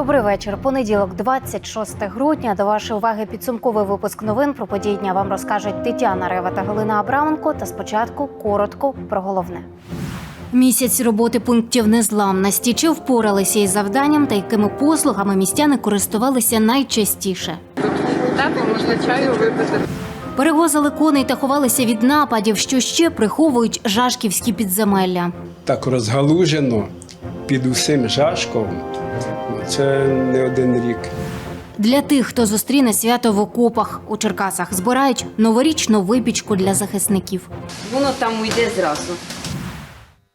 Добрий вечір. Понеділок, 26 грудня. До вашої уваги підсумковий випуск новин про події дня вам розкажуть Тетяна Рева та Галина Абраменко. Та спочатку коротко про головне. Місяць роботи пунктів незламності. Чи впоралися із завданням та якими послугами містяни користувалися найчастіше? Тепло можна чаю випити. Перевозили коней та ховалися від нападів, що ще приховують жашківські підземелля. так розгалужено під усім жашком. Це не один рік. Для тих, хто зустріне свято в окопах у Черкасах, збирають новорічну випічку для захисників. Воно там уйде зразу.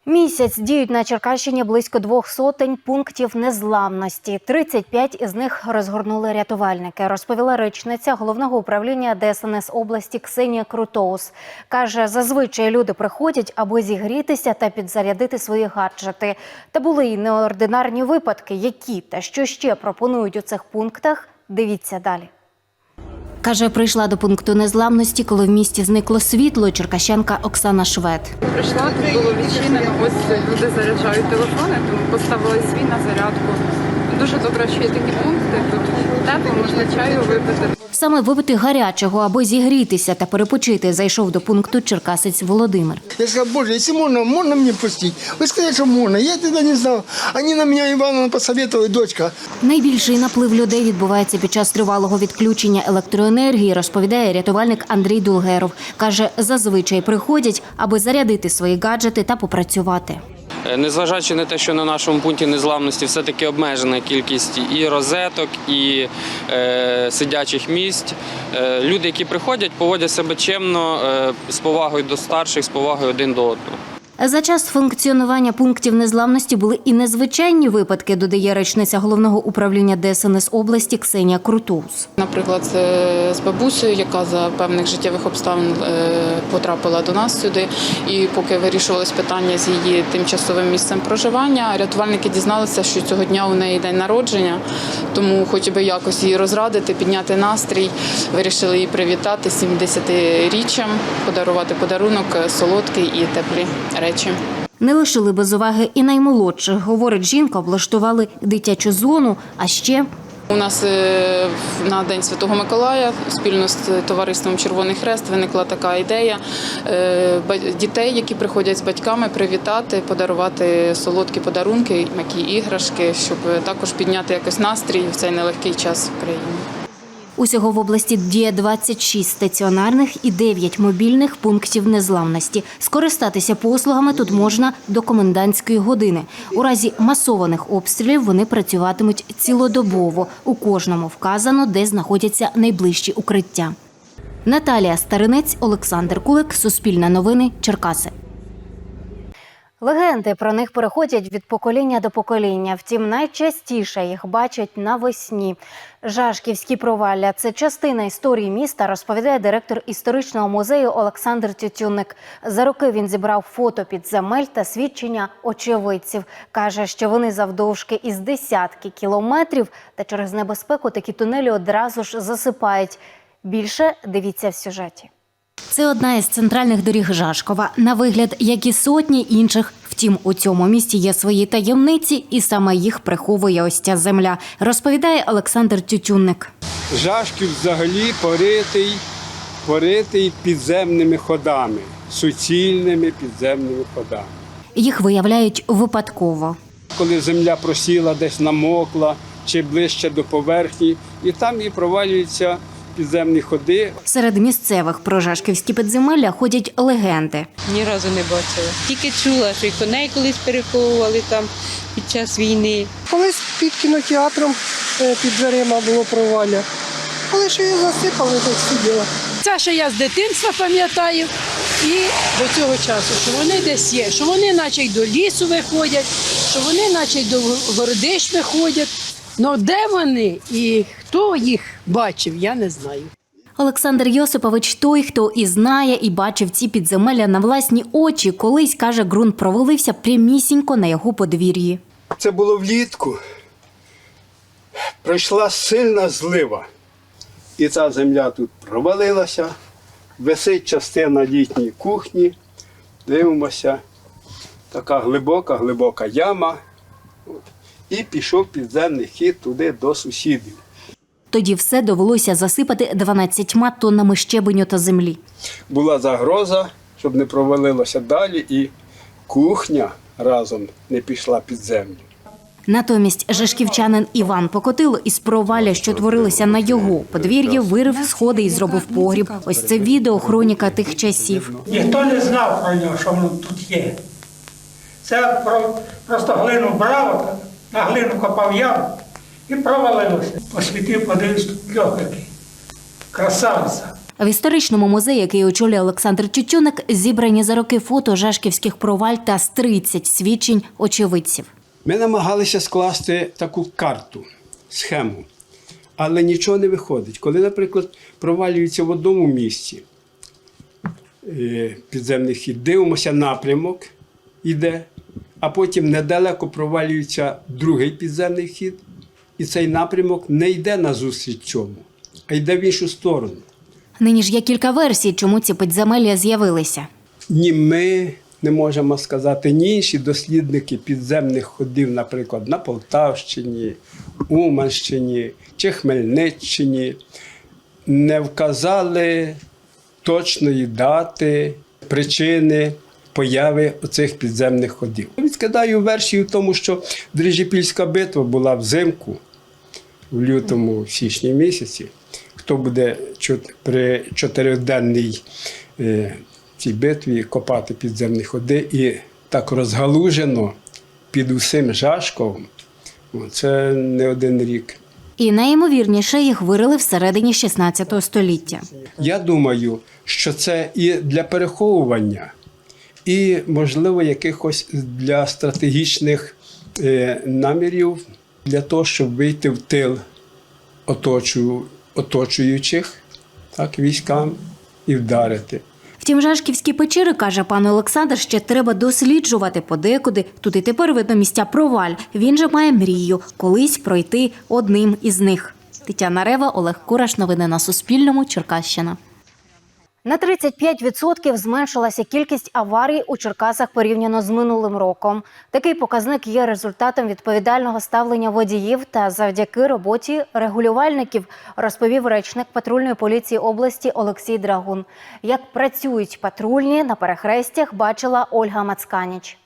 Місяць діють на Черкащині близько двох сотень пунктів незламності. 35 із них розгорнули рятувальники. Розповіла речниця головного управління ДСНС області Ксенія Крутоус. каже, зазвичай люди приходять, аби зігрітися та підзарядити свої гаджети. Та були й неординарні випадки, які та що ще пропонують у цих пунктах. Дивіться далі. Каже, прийшла до пункту незламності, коли в місті зникло світло. Черкащенка Оксана Швед. Прийшла, тут було відчинено. Ось люди заряджають телефони, тому поставили свій на зарядку. Дуже добре, що є такі пункти. Тут тепло, можна чаю випити. Саме випити гарячого, аби зігрітися та перепочити, зайшов до пункту черкасець Володимир. Я сказал, боже, если можно, можно мне пустить? Вы сказали, что можно. Я тогда не знал. Они на меня, Ивановна, посоветовали, дочка. Найбільший наплив людей відбувається під час тривалого відключення електроенергії, розповідає рятувальник Андрій Дулгеров. Каже, зазвичай приходять, аби зарядити свої гаджети та попрацювати. Е, Незважаючи на те, що на нашому пункті незламності все-таки обмежена кількість і розеток, і е, сидячих місць, е, люди, які приходять, поводять себе чемно, е, з повагою до старших, з повагою один до одного. За час функціонування пунктів незламності були і незвичайні випадки, додає речниця головного управління ДСНС області Ксенія Крутус. Наприклад, з бабусею, яка за певних життєвих обставин е, потрапила до нас сюди, і поки вирішувалось питання з її тимчасовим місцем проживання, рятувальники дізналися, що цього дня у неї день народження, тому хоч би якось її розрадити, підняти настрій, вирішили її привітати 70-річчям, подарувати подарунок е, солодкий і теплі речі. Не лишили без уваги і наймолодших. Говорить, жінка облаштували дитячу зону, а ще У нас е, на День Святого Миколая спільно з товариством Червоний Хрест виникла така ідея е, дітей, які приходять з батьками, привітати, подарувати солодкі подарунки, м'які іграшки, щоб також підняти якось настрій в цей нелегкий час в країні. Усього в області діє 26 стаціонарних і 9 мобільних пунктів незламності. Скористатися послугами тут можна до комендантської години. У разі масованих обстрілів вони працюватимуть цілодобово. У кожному вказано, де знаходяться найближчі укриття. Наталія Старинець, Олександр Кулик, Суспільне новини, Черкаси. Легенди про них переходять від покоління до покоління. Втім, найчастіше їх бачать навесні. Жашківські провалля це частина історії міста, розповідає директор історичного музею Олександр Тютюник. За роки він зібрав фото підземель та свідчення очевидців. каже, що вони завдовжки із десятки кілометрів, та через небезпеку такі тунелі одразу ж засипають. Більше дивіться в сюжеті. Це одна із центральних доріг Жашкова. На вигляд, як і сотні інших. Втім, у цьому місті є свої таємниці, і саме їх приховує ось ця земля, розповідає Олександр Тютюнник. Жашків взагалі поритий, поритий підземними ходами, суцільними підземними ходами. Їх виявляють випадково. Коли земля просіла, десь намокла чи ближче до поверхні, і там і провалюються підземні ходи. Серед місцевих про жашківські підземелля ходять легенди. Ні разу не бачила. Тільки чула, що й коней колись переховували там під час війни. Колись під кінотеатром е, під дверима було провалля. Але що її засипали, так сиділа. Це ще я з дитинства пам'ятаю і до цього часу, що вони десь є, що вони наче й до лісу виходять, що вони наче й до городищ виходять. Ну де вони і хто їх бачив, я не знаю. Олександр Йосипович той, хто і знає, і бачив ці підземелля на власні очі. Колись каже, ґрунт провалився прямісінько на його подвір'ї. Це було влітку. Пройшла сильна злива. І ця земля тут провалилася. Висить частина літньої кухні. Дивимося. Така глибока, глибока яма. і пішов підземний хід туди до сусідів. Тоді все довелося засипати 12 тоннами щебеню та землі. Була загроза, щоб не провалилося далі, і кухня разом не пішла під землю. Натомість жашківчанин Іван Покотило із провалля, що творилося на його подвір'ї, вирив сходи і зробив погріб. Ось це відео хроніка тих часів. Ніхто не знав про нього, що воно тут є. Це просто глину брав, на глину копав яму і провалилося. Посвітив, подивився, тут льох який. Красавиця. В історичному музеї, який очолює Олександр Тютюник, зібрані за роки фото жашківських проваль та з 30 свідчень очевидців. Ми намагалися скласти таку карту, схему, але нічого не виходить. Коли, наприклад, провалюється в одному місці е, підземний хід, дивимося напрямок іде, а потім недалеко провалюється другий підземний хід, і цей напрямок не йде назустріч цьому, а йде в іншу сторону. Нині ж є кілька версій, чому ці підземелля з'явилися. Ні ми не можемо сказати, ні інші дослідники підземних ходів, наприклад, на Полтавщині, Уманщині чи Хмельниччині, не вказали точної дати, причини появи оцих підземних ходів. Відкидаю версію в тому, що Дрижіпільська битва була взимку, в лютому, в січні місяці. Хто буде при чотириденній е, цій битві копати підземні ходи і так розгалужено під усім Жашковом, о, це не один рік. І найімовірніше їх вирили всередині 16 століття. Я думаю, що це і для переховування, і, можливо, якихось для стратегічних е, намірів, для того, щоб вийти в тил оточую, оточуючих так, військам і вдарити. Втім, жашківські печери, каже пан Олександр, ще треба досліджувати подекуди. Тут і тепер видно місця проваль. Він же має мрію колись пройти одним із них. Тетяна Рева, Олег Кураш. Новини на Суспільному. Черкащина. На 35% зменшилася кількість аварій у Черкасах порівняно з минулим роком. Такий показник є результатом відповідального ставлення водіїв та завдяки роботі регулювальників, розповів речник патрульної поліції області Олексій Драгун. Як працюють патрульні на перехрестях, бачила Ольга Мацканіч.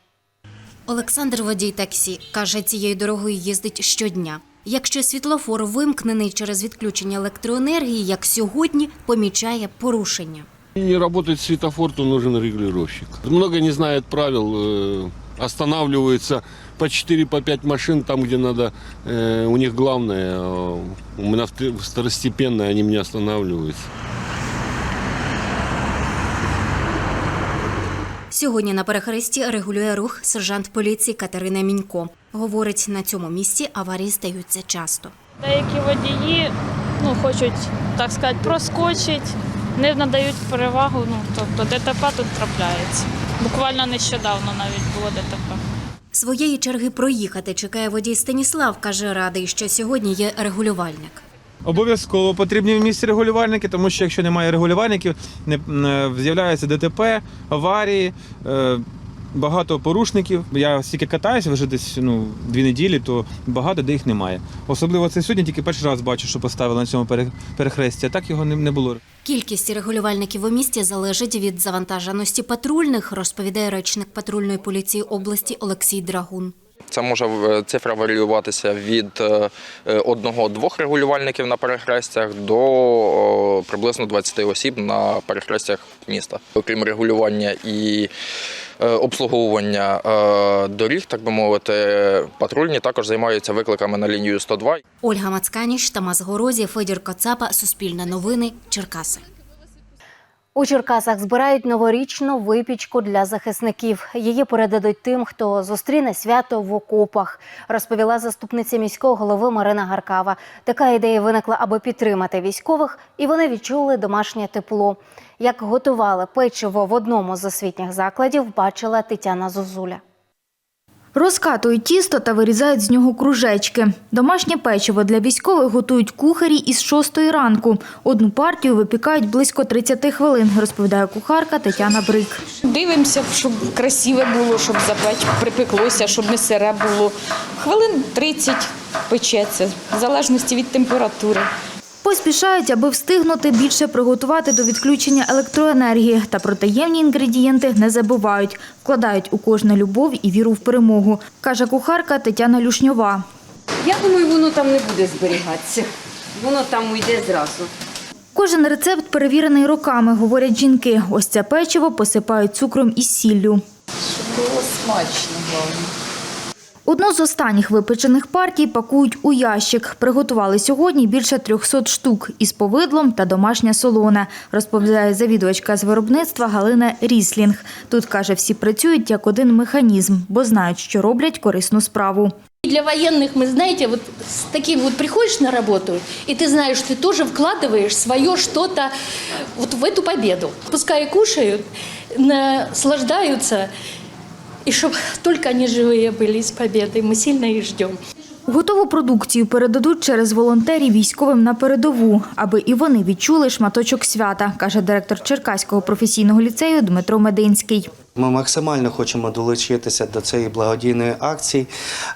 Олександр водій таксі каже, цією дорогою їздить щодня. Якщо світлофор вимкнений через відключення електроенергії, як сьогодні, помічає порушення. Не работает светофор, то нужен регулировщик. Много не знает правил, э, останавливаются по 4-5 машин там, где надо. Э, У них главное, э, у меня вт- второстепенное, они не останавливаются. Сьогодні на перехресті регулює рух сержант поліції Катерина Мінько. Говорить, на цьому місці аварії стаються часто. Деякі водії ну, хочуть, так сказати, проскочити, не надають перевагу. Ну, тобто ДТП тут трапляється. Буквально нещодавно навіть було ДТП. Своєї черги проїхати чекає водій Станіслав. каже, радий, що сьогодні є регулювальник. Обов'язково потрібні в місті регулювальники, тому що якщо немає регулювальників, не не- з'являються ДТП, аварії, е, багато порушників. Я стільки катаюся вже десь ну, дві неділі, то багато де їх немає. Особливо це сьогодні тільки перший раз бачу, що поставили на цьому пере- перехресті, а так його не, не було. Кількість регулювальників у місті залежить від завантаженості патрульних, розповідає речник патрульної поліції області Олексій Драгун. Це може е, цифра варіюватися від е, е, одного-двох регулювальників на перехрестях до приблизно 20 осіб на перехрестях міста. Окрім регулювання і обслуговування доріг, так би мовити, патрульні також займаються викликами на лінію 102. Ольга Мацканіш, Тамас Горозі, Федір Коцапа, Суспільне новини, Черкаси. У Черкасах збирають новорічну випічку для захисників. Її передадуть тим, хто зустріне свято в окопах, розповіла заступниця міського голови Марина Гаркава. Така ідея виникла, аби підтримати військових, і вони відчули домашнє тепло. Як готували печиво в одному з освітніх закладів, бачила Тетяна Зозуля. Розкатують тісто та вирізають з нього кружечки. Домашнє печиво для військових готують кухарі із 6 ранку. Одну партію випікають близько 30 хвилин, розповідає кухарка Тетяна Брик. Дивимося, щоб красиве було, щоб запеч припеклося, щоб не сире було. Хвилин 30 печеться, в залежності від температури. Поспішають, аби встигнути більше приготувати до відключення електроенергії. Та про таємні інгредієнти не забувають. Вкладають у кожне любов і віру в перемогу, каже кухарка Тетяна Люшньова. Я думаю, воно там не буде зберігатися. Воно там уйде зразу. Кожен рецепт перевірений роками, говорять жінки. Ось це печиво посипають цукром і сіллю. Щоб Було смачно, головне. Одну з останніх випечених партій пакують у ящик. Приготували сьогодні більше 300 штук із повидлом та домашня солона, розповідає завідувачка з виробництва Галина Ріслінг. Тут, каже, всі працюють як один механізм, бо знають, що роблять корисну справу. Для военных, мы, знаете, вот с таким вот приходишь на работу, и ты знаешь, ты тоже вкладываешь свое что-то вот в эту победу. Пускай кушают, наслаждаются, и чтобы только они живые были с победой. Мы сильно их ждем. Готову продукцію передадуть через волонтерів військовим на передову, аби і вони відчули шматочок свята, каже директор Черкаського професійного ліцею Дмитро Мединський. Ми максимально хочемо долучитися до цієї благодійної акції,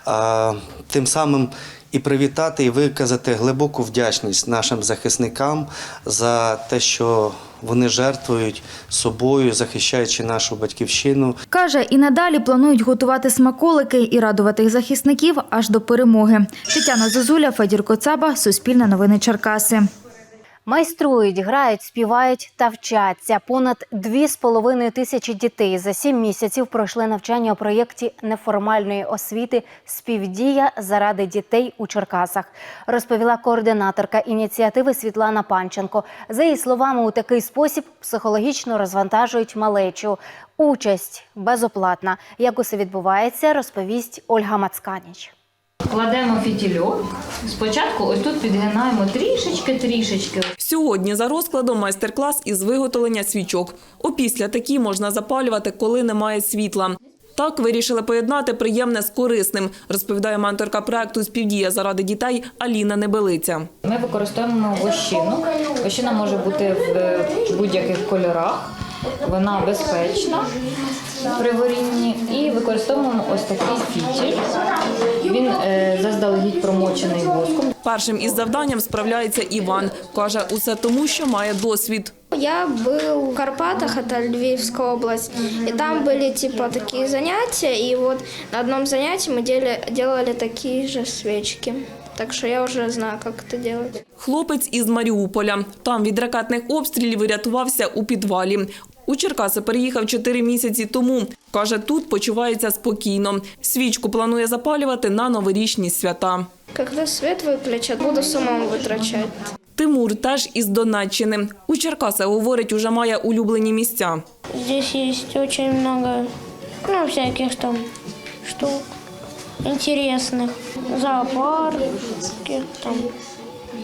а, тим самим і привітати, і виказати глибоку вдячність нашим захисникам за те, що вони жертвують собою, захищаючи нашу батьківщину. Каже, і надалі планують готувати смаколики і радувати захисників аж до перемоги. Тетяна Зозуля, Федір Коцаба, Суспільне новини Черкаси. Майструють, грають, співають та вчаться. Понад дві з половиною тисячі дітей за сім місяців пройшли навчання у проєкті неформальної освіти Співдія заради дітей у Черкасах, розповіла координаторка ініціативи Світлана Панченко. За її словами, у такий спосіб психологічно розвантажують малечу. Участь безоплатна. Як усе відбувається, розповість Ольга Мацканіч. Кладемо фітільок. Спочатку ось тут підгинаємо трішечки-трішечки. Сьогодні за розкладом майстер-клас із виготовлення свічок. Опісля такі можна запалювати, коли немає світла. Так вирішили поєднати приємне з корисним, розповідає менторка проекту Співдія заради дітей Аліна Небелиця. Ми використовуємо вощину. Вощина може бути в будь-яких кольорах. Вона безпечна при горінні. І використовуємо ось такий фітіль. Він е, заздалегідь промочений воском. Першим із завданням справляється Іван. Каже, усе тому, що має досвід. Я был в Карпатах, это Львивская область, и там были типа такие занятия, и вот на одном занятии мы дели- делали такие же свечки. Так что я уже знаю, как это делать. Хлопець із Маріуполя. Там від ракетних обстрілів врятувався у підвалі. У Черкаси переїхав чотири місяці тому. Каже, тут почувається спокійно. Свічку планує запалювати на новорічні свята. Когда свет выключат, буду самому вытрачать. Тимур теж із Донеччини. У Черкасах, говорить, уже має улюблені місця. Здесь есть очень много, ну, всяких там штук интересных. Зоопарки, там,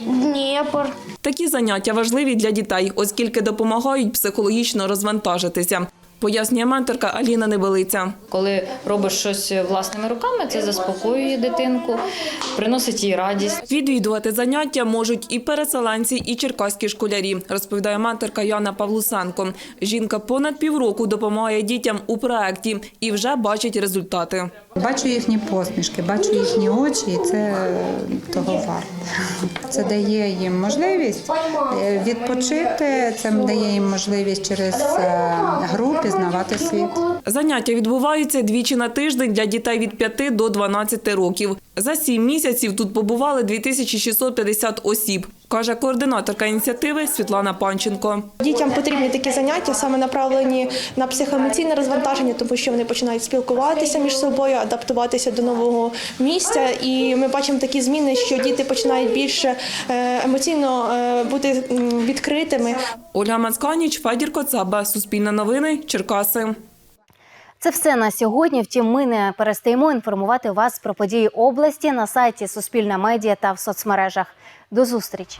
Днепр. Такі заняття важливі для дітей, оскільки допомагають психологічно розвантажитися. Пояснює менторка Аліна Небелиця. Коли робиш щось власними руками, це заспокоює дитинку, приносить їй радість. Відвідувати заняття можуть і переселенці, і черкаські школярі, розповідає менторка Яна Павлусенко. Жінка понад півроку допомагає дітям у проєкті і вже бачить результати. Бачу їхні посмішки, бачу їхні очі, і це того варто. Це дає їм можливість е, відпочити, це дає їм можливість через е, гру пізнавати світ. Заняття відбуваються двічі на тиждень для дітей від 5 до 12 років. За сім місяців тут побували 2650 осіб, каже координаторка ініціативи Світлана Панченко. Дітям потрібні такі заняття, саме направлені на психоемоційне розвантаження, тому що вони починають спілкуватися між собою, адаптуватися до нового місця. І ми бачимо такі зміни, що діти починають більше е, емоційно е, бути відкритими. Ольга Мацканіч, Федір Коцаба, Суспільне новини, Черкаси. Це все на сьогодні. Втім, ми не перестаємо інформувати вас про події області на сайті Суспільна медіа та в соцмережах. До зустрічі!